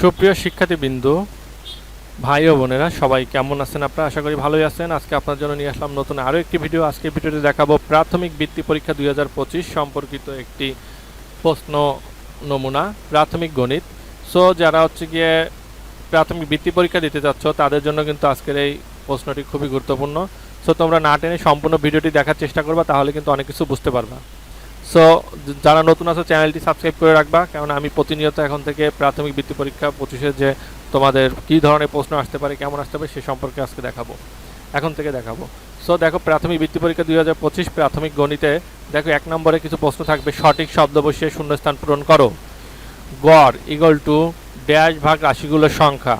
সুপ্রিয় শিক্ষার্থীবৃন্দু, ভাই ও বোনেরা, সবাই কেমন আছেন? আপনারা আশা করি ভালোই আছেন। আজকে আপনার জন্য নিয়ে আসলাম নতুন আরও একটি ভিডিও। আজকে ভিডিওতে দেখাবো প্রাথমিক বৃত্তি পরীক্ষা দুই হাজার পঁচিশ সম্পর্কিত একটি প্রশ্ন নমুনা, প্রাথমিক গণিত। সো যারা হচ্ছে গিয়ে প্রাথমিক বৃত্তি পরীক্ষা দিতে যাচ্ছ তাদের জন্য কিন্তু আজকের এই প্রশ্নটি খুবই গুরুত্বপূর্ণ। সো তোমরা না টেনে সম্পূর্ণ ভিডিওটি দেখার চেষ্টা করবা, তাহলে কিন্তু অনেক কিছু বুঝতে পারবা। সো যারা নতুন আছো, চ্যানেলটি সাবস্ক্রাইব করে রাখবা। কারণ আমি প্রতিনিয়ত এখন থেকে প্রাথমিক বৃত্তি পরীক্ষা পঁচিশে যে তোমাদের কী ধরনের প্রশ্ন আসতে পারে, কেমন আসতে পারে, সে সম্পর্কে আজকে দেখাবো। এখন থেকে দেখাবো। সো দেখো, প্রাথমিক বৃত্তি পরীক্ষা দুই হাজার পঁচিশ প্রাথমিক গণিতে, দেখো, এক নম্বরে কিছু প্রশ্ন থাকবে। সঠিক শব্দ বসিয়ে শূন্যস্থান পূরণ করো। গড় ইগল টু ড্যাশ ভাগ রাশিগুলোর সংখ্যা।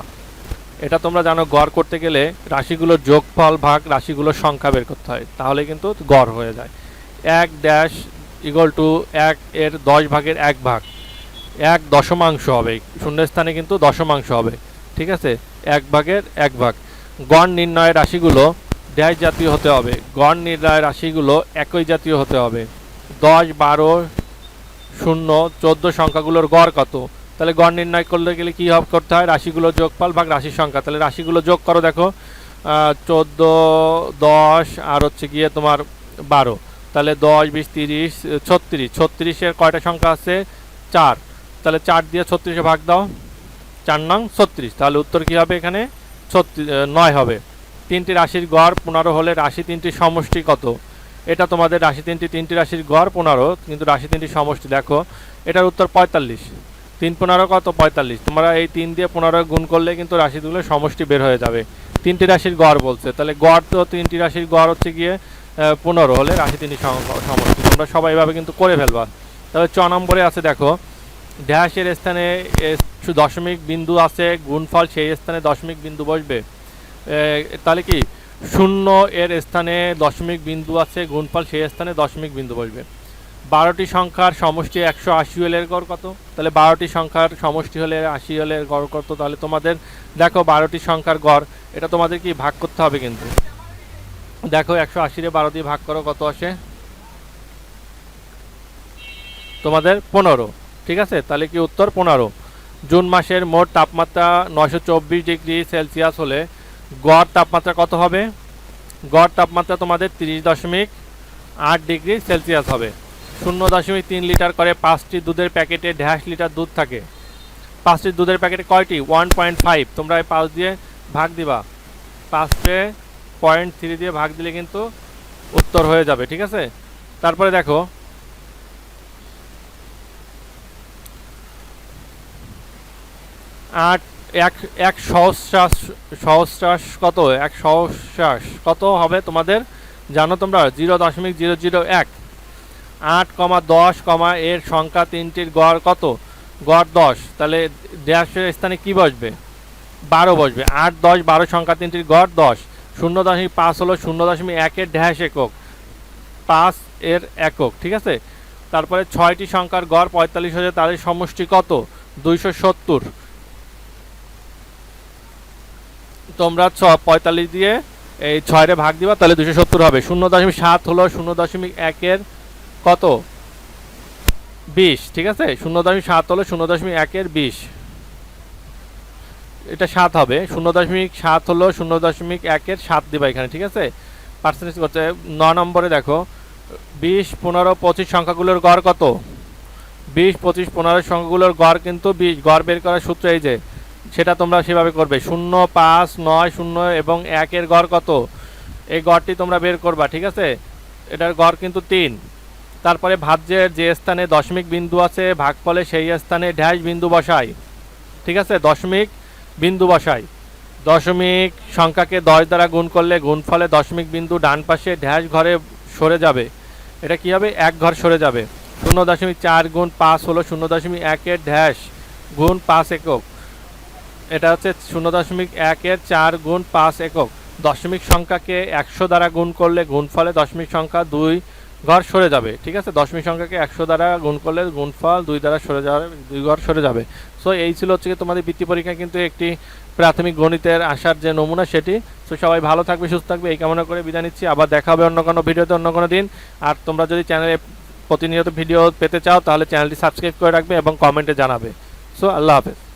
এটা তোমরা জানো, গড় করতে গেলে রাশিগুলোর যোগফল ভাগ রাশিগুলোর সংখ্যা বের করতে হয়। তাহলে কিন্তু গড় হয়ে যায়। এক ড্যাশ ইগল টু এক এর দশ ভাগের এক ভাগ। এক দশমাংশ হবে। শূন্যস্থানে কিন্তু দশমাংশ হবে। ঠিক আছে? এক ভাগের এক ভাগ। গড় নির্ণয়ের রাশিগুলো ড্যাশ জাতীয় হতে হবে। গড় নির্ণয়ের রাশিগুলো একই জাতীয় হতে হবে। দশ, বারো, শূন্য, চোদ্দ সংখ্যাগুলোর গড় কত? তাহলে গড় নির্ণয় করলে গেলে কী হবে করতে হয়? রাশিগুলোর যোগফল ভাগ রাশির সংখ্যা। তাহলে রাশিগুলো যোগ করো দেখো। চোদ্দ, দশ আর হচ্ছে গিয়ে তোমার বারো। তাহলে দশ, বিশ, তিরিশ ছত্রিশ। ছত্রিশের কয়টা সংখ্যা আছে? চার। তাহলে চার দিয়ে ছত্রিশে ভাগ দাও। চার নং ছত্রিশ। তাহলে উত্তর কী হবে এখানে? ছত্রিশ নয় হবে। তিনটি রাশির গড় পনেরো হলে রাশি তিনটির সমষ্টি কত? এটা তোমাদের রাশি তিনটি তিনটি রাশির গড় পনেরো, কিন্তু রাশি তিনটির সমষ্টি, দেখো। এটার উত্তর পঁয়তাল্লিশ। তিন পনেরো কত? পঁয়তাল্লিশ। তোমরা এই তিন দিয়ে পনেরো গুণ করলে কিন্তু রাশিগুলো সমষ্টি বের হয়ে যাবে। তিনটি রাশির গড় বলছে। তাহলে গড় তো তিনটি রাশির গড় হচ্ছে গিয়ে পনেরো হলে রাশি তিনটি সমষ্টি। তোমরা সবাই এভাবে কিন্তু করে ফেলবা। তবে চ নম্বরে আছে, দেখো, ড্যাশের স্থানে দশমিক বিন্দু আছে, গুণফল সেই স্থানে দশমিক বিন্দু বসবে। তাহলে কি? শূন্য এর স্থানে দশমিক বিন্দু আছে, গুণফল সেই স্থানে দশমিক বিন্দু বসবে। বারোটি সংখ্যার সমষ্টি একশো আশি হলের গড় কত? তাহলে বারোটি সংখ্যার সমষ্টি হলে আশি হলের গড় কত? তাহলে তোমাদের, দেখো, বারোটি সংখ্যার গড়, এটা তোমাদের কি ভাগ করতে হবে কিন্তু। দেখো, একশো আশিরে বারো দিয়ে ভাগ করো, কত আসে? তোমাদের পনেরো, ঠিক আছে? তাহলে কি উত্তর? পনেরো। জুন মাসের মোট তাপমাত্রা নশো চব্বিশ ডিগ্রি সেলসিয়াস হলে গড় তাপমাত্রা কত হবে? গড় তাপমাত্রা তোমাদের তিরিশ দশমিক আট ডিগ্রি সেলসিয়াস হবে। শূন্য দশমিক তিন লিটার করে পাঁচটি দুধের প্যাকেটে ঢ্যাশ লিটার দুধ থাকে। পাঁচটি দুধের প্যাকেটে কয়টি? One point five. তোমরা এই পাঁচ দিয়ে ভাগ দিবা। পাঁচটে পয়েন্ট থ্রি দিয়ে ভাগ দিলে কিন্তু উত্তর হয়ে যাবে, ঠিক আছে? তারপরে দেখো, আট, এক এক সহস্রাস সহস্রাস কত? এক সহস্রাস কত হবে তোমাদের? জানো তোমরা? জিরো দশমিক জিরো জিরো এক। আট কমা দশ কমা এর সংখ্যা তিনটির গড় কত? গড় দশ। তাহলে ড্যাশের স্থানে কি বসবে? বারো বসবে। আট, দশ, বারো সংখ্যা তিনটির গড় দশ। শূন্য দশমিক পাঁচ হলো শূন্য দশমিক একের ড্যাশ একক, পাঁচ এর একক, ঠিক আছে? তারপরে ছয়টি সংখ্যার গড় পঁয়তাল্লিশ হাজার তাদের সমষ্টি কত? দুইশো সত্তর। তোমরা ছ, পঁয়তাল্লিশ দিয়ে এই ছয়রে ভাগ দিবা, তাহলে দুশো সত্তর হবে। শূন্য দশমিক সাত হলো শূন্য দশমিক একের কত? বিশ, ঠিক আছে? শূন্য দশমিক সাত হলো শূন্য দশমিক একের বিশ। এটা সাত হবে। শূন্য দশমিক সাত হলো, শূন্য দশমিক একের সাত দিবা এখানে, ঠিক আছে? পার্সেন্টেজ করতে ন নম্বরে দেখো, বিশ, পনেরো, পঁচিশ সংখ্যাগুলোর গড় কত? বিশ, পঁচিশ, পনেরো সংখ্যাগুলোর গড় কিন্তু বিশ, গড় বের করার সূত্র এই যে, সেটা তোমরা সেভাবে করবে। শূন্য, পাঁচ, নয়, শূন্য এবং একের গড় কত? এই গড়টি তোমরা বের করবা, ঠিক আছে? এটার গড় কিন্তু তিন। তারপরে ভাজ্যের যে স্থানে দশমিক বিন্দু আছে, ভাগফলে সেই স্থানে ড্যাশ বিন্দু বসাই, ঠিক আছে? দশমিক বিন্দু বসাই। দশমিক সংখ্যাকে দশ দ্বারা গুণ করলে গুণফলে দশমিক বিন্দু ডান পাশে ড্যাশ ঘরে সরে যাবে। এটা কি হবে? এক ঘর সরে যাবে। শূন্য দশমিক চার গুণ পাঁচ হলো শূন্য দশমিক একের ড্যাশ গুণ পাঁচ একক। এটা হচ্ছে শূন্য দশমিক একের চার গুণ পাঁচ একক। দশমিক সংখ্যাকে একশো দ্বারা গুণ করলে গুণফলে দশমিক সংখ্যা দুই ঘর সরে যাবে, ঠিক আছে? দশমিক সংখ্যাকে একশো দ্বারা গুণ করলে গুণফল দুই দ্বারা সরে যাবে, দুই ঘর সরে যাবে। সো এই ছিল হচ্ছে তোমাদের বৃত্তি পরীক্ষা, কিন্তু একটি প্রাথমিক গণিতের আসার যে নমুনা সেটি। সো সবাই ভালো থাকবে, সুস্থ থাকবে, এই কামনা করে বিদায় নিচ্ছি। আবার দেখা হবে অন্য কোনো ভিডিওতে, অন্য কোনো দিন। আর তোমরা যদি চ্যানেলে প্রতিনিয়ত ভিডিও পেতে চাও, তাহলে চ্যানেলটি সাবস্ক্রাইব করে রাখবে এবং কমেন্টে জানাবে। সো আল্লাহ হাফেজ।